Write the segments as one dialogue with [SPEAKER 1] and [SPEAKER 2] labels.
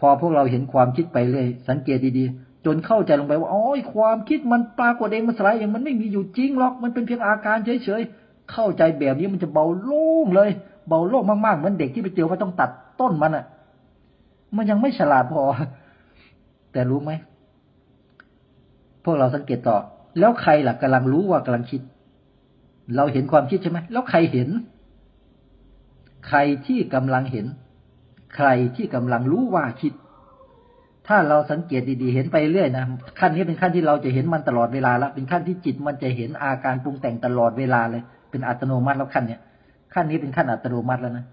[SPEAKER 1] พอพวกเราเห็นความคิดไปเรื่อยสังเกตดีๆ จนเข้าใจลงไปว่าอ๋อความคิดมันปรากฏเองมันสลายเองมันไม่มีอยู่จริงหรอก มันเป็นเพียงอาการเฉยๆ เข้าใจแบบนี้มันจะเบาโล่งเลย เบาโล่งมากๆ เหมือนเด็กที่ไปเจอว่าต้องตัดต้นมันอะ มันยังไม่ฉลาดพอ แต่รู้ไหม พวกเราสังเกตต่อ แล้วใครล่ะกำลังรู้ว่ากำลังคิด เราเห็นความคิดใช่ไหม แล้วใครเห็น ใครที่กำลังเห็น รที่กำลังรู้ว่าคิด ถ้าเราสังเกตดีๆ เห็นไปเรื่อยนะขั้นนี้เป็นขั้นที่เราจะเห็นมันตลอดเวลาแล้วเป็นขั้นที่จิตมันจะเห็นอาการปรุงแต่งตลอดเวลาเลย เป็นอัตโนมัติแล้วขั้นเนี้ยขั้นนี้เป็นขั้นอัตโนมัติแล้วนะ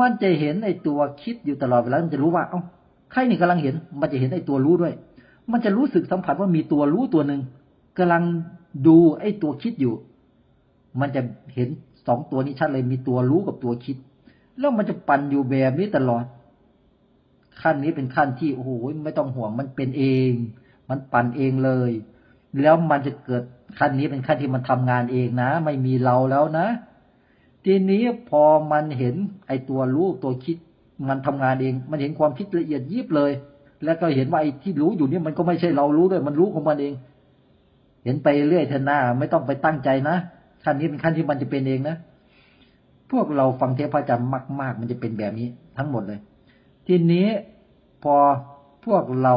[SPEAKER 1] มันจะเห็นไอ้ตัวคิดอยู่ตลอดเวลามันจะรู้ว่าเอ้าใครนี่กำลังเห็น มันจะเห็นไอ้ตัวรู้ด้วย มันจะรู้สึกสัมผัสว่ามีตัวรู้ตัวหนึ่งกำลังดูไอ้ตัวคิดอยู่ มันจะเห็นสองตัวนี้ชัดเลยมีตัวรู้กับตัวคิด แล้วมันจะปั่นอยู่แบบนี้ตลอด ขั้นนี้เป็นขั้นที่โอ้โหไม่ต้องห่วงมันเป็นเอง มันปั่นเองเลย แล้วมันจะเกิดขั้นนี้เป็นขั้นที่มันทำงานเองนะ ไม่มีเราแล้วนะ ทีนี้พอมันเห็นไอ้ตัวรู้ตัวคิดมันทำงานเอง มันเห็นความคิดละเอียดยิบเลย แล้วก็เห็นว่าไอ้ที่รู้อยู่นี่มันก็ไม่ใช่เรารู้ด้วยมันรู้ของมันเอง เห็นไปเรื่อยเถอะหน้าไม่ต้องไปตั้งใจนะขั้นนี้เป็นขั้นที่มันจะเป็นเองนะพวกเราฟังเทพอาจารย์มาก ๆ มันจะเป็นแบบนี้ทั้งหมดเลย ทีนี้พอพวกเรา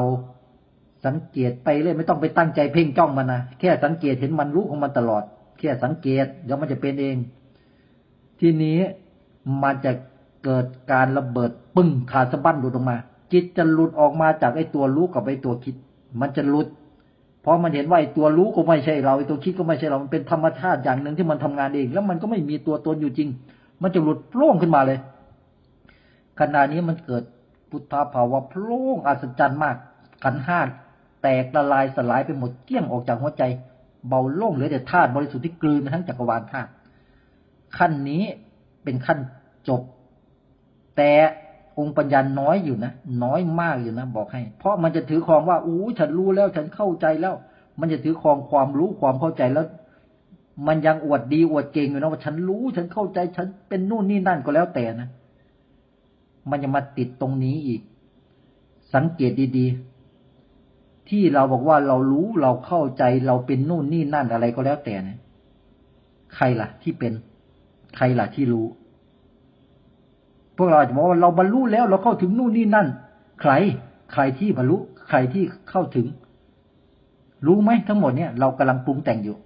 [SPEAKER 1] สังเกตไปเรื่อยไม่ต้องไปตั้งใจเพ่งจ้องมันนะแค่สังเกตเห็นมันรู้ของมันตลอด แค่สังเกตเดี๋ยวมันจะเป็นเอง ทีนี้มันจะเกิดการระเบิดปึ้งขาดสะบั้นหลุดออกมา จิตจะหลุดออกมาจากไอ้ตัวรู้กับไอ้ตัวคิด มันจะหลุดเพราะมันเห็นว่าไอ้ตัวรู้ก็ไม่ใช่เราไอ้ตัวคิดก็ไม่ใช่เรา มันเป็นธรรมชาติอย่างหนึ่งที่มันทำงานเอง แล้วมันก็ไม่มีตัวตนอยู่จริง มันจะหลุดโปร่งขึ้นมาเลยขณะนี้มันเกิด พุทธภาวะโปร่งอัศจรรย์มาก ขันห้าแตกละลายสลายไปหมดเกี้ยงออกจากหัวใจ เบาโล่งเหลือแต่ธาตุบริสุทธิ์ที่กลืนไปทั้งจักรวาลธาตุขั้นนี้เป็นขั้นจบ แต่องค์ปัญญาน้อยอยู่นะน้อยมากอยู่นะบอกให้ เพราะมันจะถือครองว่าอู้ฉันรู้แล้วฉันเข้าใจแล้ว มันจะถือครองความรู้ความเข้าใจแล้ว มันยังอวดดีอวดเก่งอยู่นะว่าฉันรู้ฉันเข้าใจฉันเป็นนู่นนี่นั่นก็แล้วแต่นะ มันจะมาติดตรงนี้อีก สังเกตดีๆ ที่เราบอกว่าเรารู้เราเข้าใจเราเป็นนู่นนี่นั่นอะไรก็แล้วแต่เนี่ยใครล่ะ ที่เป็น ใครล่ะที่รู้ พวกเราจจะบอกว่าเราบรรลุแล้วเราเข้าถึงนู่นนี่นั่น ใคร ใครที่บรรลุ ใครที่เข้าถึง รู้ไหมทั้งหมดเนี่ย เรากำลังปรุงแต่งอยู่